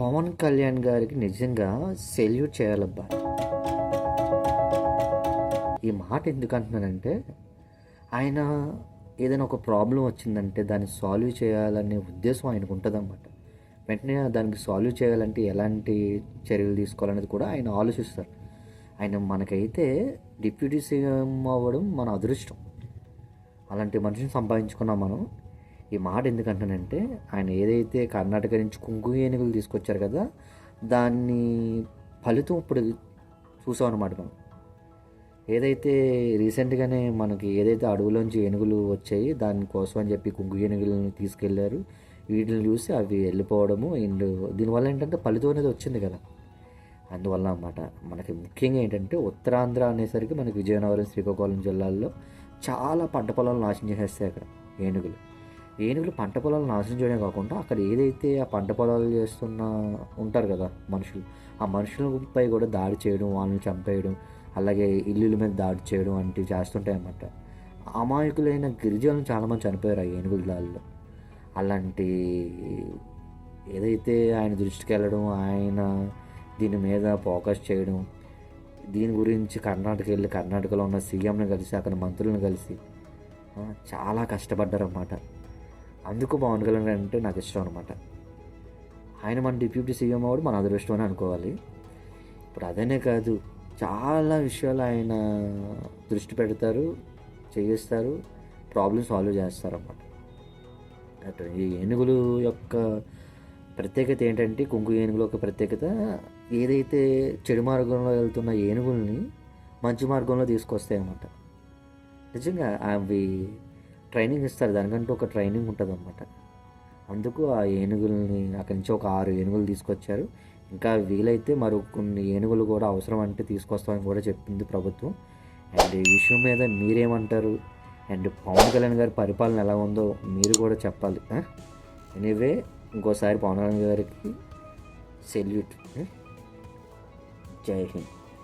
పవన్ కళ్యాణ్ గారికి నిజంగా సెల్యూట్ చేయాలబ్బా. ఈ మాట ఎందుకు అంటున్నానంటే ఆయన ఏదైనా ఒక ప్రాబ్లం వచ్చిందంటే దాన్ని సాల్వ్ చేయాలనే ఉద్దేశం ఆయనకు ఉంటుందన్నమాట. వెంటనే దానికి సాల్వ్ చేయాలంటే ఎలాంటి చర్యలు తీసుకోవాలనేది కూడా ఆయన ఆలోచిస్తారు. ఆయన మనకైతే డిప్యూటీ సీఎం అవ్వడం మన అదృష్టం. అలాంటి మనిషిని సంపాదించుకున్నాం మనం. ఈ మాట ఎందుకంటానంటే ఆయన ఏదైతే కర్ణాటక నుంచి కుంకు ఏనుగులు తీసుకొచ్చారు కదా దాన్ని ఫలితం ఇప్పుడు చూసామన్నమాట మనం. ఏదైతే రీసెంట్గానే మనకి ఏదైతే అడవులోంచి ఏనుగులు వచ్చాయి దానికోసం అని చెప్పి కుంకు ఏనుగులను తీసుకెళ్ళారు. వీటిని చూసి అవి వెళ్ళిపోవడము అండ్ దీనివల్ల ఏంటంటే ఫలితం అనేది వచ్చింది కదా. అందువల్ల అన్నమాట మనకి ముఖ్యంగా ఏంటంటే ఉత్తరాంధ్ర అనేసరికి మనకి విజయనగరం శ్రీకాకుళం జిల్లాల్లో చాలా పంట పొలాలు నాశనం చేసేస్తాయి అక్కడ ఏనుగులు. ఏనుగులు పంట పొలాలు నాశనం చేయడం కాకుండా అక్కడ ఏదైతే ఆ పంట పొలాలు చేస్తున్న ఉంటారు కదా మనుషులు ఆ మనుషులపై కూడా దాడి చేయడం వాళ్ళని చంపేయడం అలాగే ఇల్లుల మీద దాడి చేయడం వంటివి చేస్తుంటాయన్నమాట అమాయకులైన గిరిజనులు చాలామంది చనిపోయారు ఆ ఏనుగుల దాడిలో. అలాంటి ఏదైతే ఆయన దృష్టికి వెళ్ళడం ఆయన దీని మీద ఫోకస్ చేయడం దీని గురించి కర్ణాటక వెళ్ళి కర్ణాటకలో ఉన్న సీఎంని కలిసి అక్కడ మంత్రులను కలిసి చాలా కష్టపడ్డారన్నమాట. అందుకు పవన్ కళ్యాణ్ అంటే నాకు ఇష్టం అనమాట ఆయన మన డిప్యూటీ సీఎం అవ్వడం మన అదృష్టం అని అనుకోవాలి. ఇప్పుడు అదనే కాదు చాలా విషయాలు ఆయన దృష్టి పెడతారు చేయిస్తారు ప్రాబ్లమ్ సాల్వ్ చేస్తారన్నమాట. అటు ఈ ఏనుగులు యొక్క ప్రత్యేకత ఏంటంటే కుంకు ఏనుగుల యొక్క ప్రత్యేకత ఏదైతే చెడు మార్గంలో వెళ్తున్న ఏనుగుల్ని మంచి మార్గంలో తీసుకొస్తాయి అన్నమాట నిజంగా అవి ట్రైనింగ్ ఇస్తారు. దానికంటూ ఒక ట్రైనింగ్ ఉంటుంది అన్నమాట అందుకు ఆ ఏనుగుల్ని అక్కడి నుంచి ఒక ఆరు ఏనుగులు తీసుకొచ్చారు. ఇంకా వీలైతే మరి కొన్ని ఏనుగులు కూడా అవసరం అంటే తీసుకొస్తామని కూడా చెప్పింది ప్రభుత్వం. అండ్ ఈ విషయం మీద మీరేమంటారు? అండ్ పవన్ కళ్యాణ్ గారి పరిపాలన ఎలా ఉందో మీరు కూడా చెప్పాలి. ఎనీవే ఇంకోసారి పవన్ కళ్యాణ్ గారికి సెల్యూట్. జై హింద్.